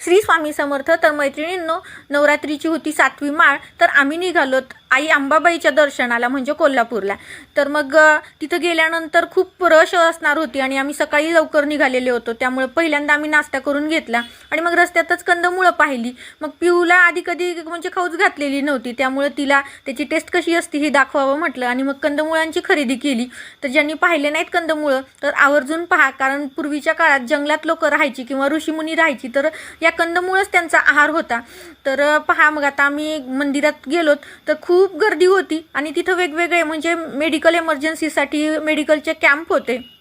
श्री स्वामी समर्थ तर मैत्रिणींनो नवरात्रीची होती सातवी माळ तर आम्ही निघालो आई अंबाबाईच्या दर्शनाला म्हणजे कोल्हापूरला. तर मग तिथं गेल्यानंतर खूप रश असणार होती आणि आम्ही सकाळी लवकर निघालेले होतो. त्यामुळे पहिल्यांदा आम्ही नाश्ता करून घेतला आणि मग रस्त्यातच कंदमुळं पाहिली. मग पिऊला आधी कधी म्हणजे खाऊच घातलेली नव्हती. त्यामुळे तिला त्याची टेस्ट कशी असते हे दाखवावं म्हटलं आणि मग कंदमुळांची खरेदी केली. तर ज्यांनी पाहिले नाहीत कंदमुळं तर आवर्जून पहा. कारण पूर्वीच्या काळात जंगलात लोक राहायची किंवा ऋषीमुनी राहायची तर या कंदमुळंच त्यांचा आहार होता. तर पहा मग आता आम्ही मंदिरात गेलोत तर खूप गर्दी होती आणि तिथं वेगवेगळे म्हणजे मेडिकल इमर्जन्सीसाठी मेडिकलचे कॅम्प होते.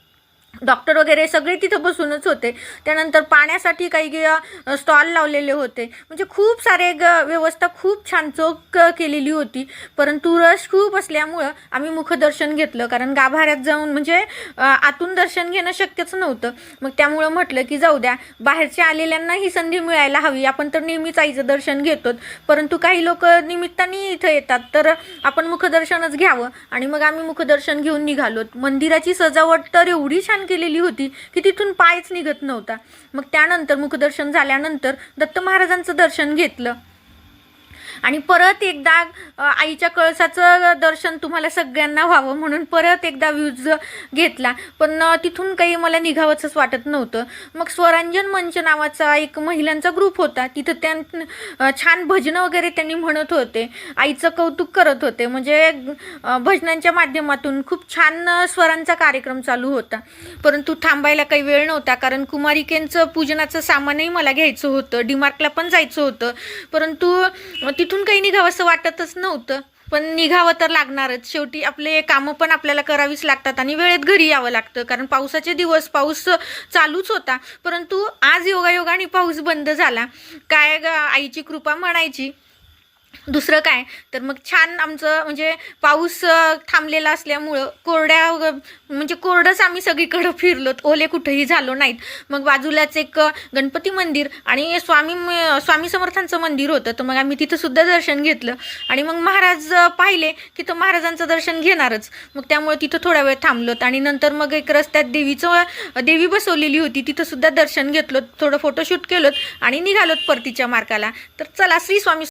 डॉक्टर वगैरे सगळे तिथं बसूनच होते. त्यानंतर पाण्यासाठी काही स्टॉल लावलेले होते. म्हणजे खूप सारे ग व्यवस्था खूप छान चोख केलेली होती. परंतु रश खूप असल्यामुळं आम्ही मुखदर्शन घेतलं. कारण गाभाऱ्यात जाऊन म्हणजे आतून दर्शन घेणं शक्यच नव्हतं. मग त्यामुळं म्हटलं की जाऊ द्या. बाहेरच्या आलेल्यांना ही संधी मिळायला हवी. आपण तर नेहमीच आईचं दर्शन घेतो परंतु काही लोक निमित्ताने इथं येतात. तर आपण मुखदर्शनच घ्यावं. आणि मग आम्ही मुखदर्शन घेऊन निघालोत. मंदिराची सजावट तर एवढी छान केलेली होती की तिथून पायच निघत नव्हता. मग त्यानंतर मुखदर्शन झाल्यानंतर दत्त महाराजांचं दर्शन घेतलं. आणि परत एकदा आईच्या कळसाचं दर्शन तुम्हाला सगळ्यांना व्हावं म्हणून परत एकदा व्ह्यूज घेतला. पण तिथून काही मला निघावंच वाटत नव्हतं. मग स्वरांजन मंच नावाचा एक महिलांचा ग्रुप होता. तिथं त्या छान भजनं वगैरे त्यांनी म्हणत होते. आईचं कौतुक करत होते. म्हणजे भजनांच्या माध्यमातून खूप छान स्वरांचा कार्यक्रम चालू होता. परंतु थांबायला काही वेळ नव्हता. कारण कुमारिकेंचं पूजनाचं सामानही मला घ्यायचं होतं. डिमार्कला पण जायचं होतं. परंतु इथून तिथून काही निघावं असं वाटतच नव्हतं. पण निघावं तर लागणारच. शेवटी आपले कामं पण आपल्याला करावीच लागतात आणि वेळेत घरी यावं लागतं. कारण पावसाचे दिवस पाऊस चालूच होता. परंतु आज योगायोगाने पाऊस बंद झाला. काय ग आईची कृपा म्हणायची. दुसरं काय? तर मग छान आमचं म्हणजे पाऊस थांबलेला असल्यामुळं कोरड्या म्हणजे कोरडंच आम्ही सगळीकडं फिरलोत ओले कुठेही झालो नाहीत. मग बाजूलाच एक गणपती मंदिर आणि स्वामी स्वामी समर्थांचं मंदिर होतं. तर मग आम्ही तिथंसुद्धा दर्शन घेतलं. आणि मग महाराज पाहिले की तर महाराजांचं दर्शन घेणारच. मग त्यामुळे तिथं थोडा वेळ थांबलोत. आणि नंतर मग एक रस्त्यात देवीचं देवी बसवलेली होती. तिथंसुद्धा दर्शन घेतलं थोडं फोटोशूट केलं आणि निघालोत परतीच्या मार्गाला. तर चला श्री स्वामी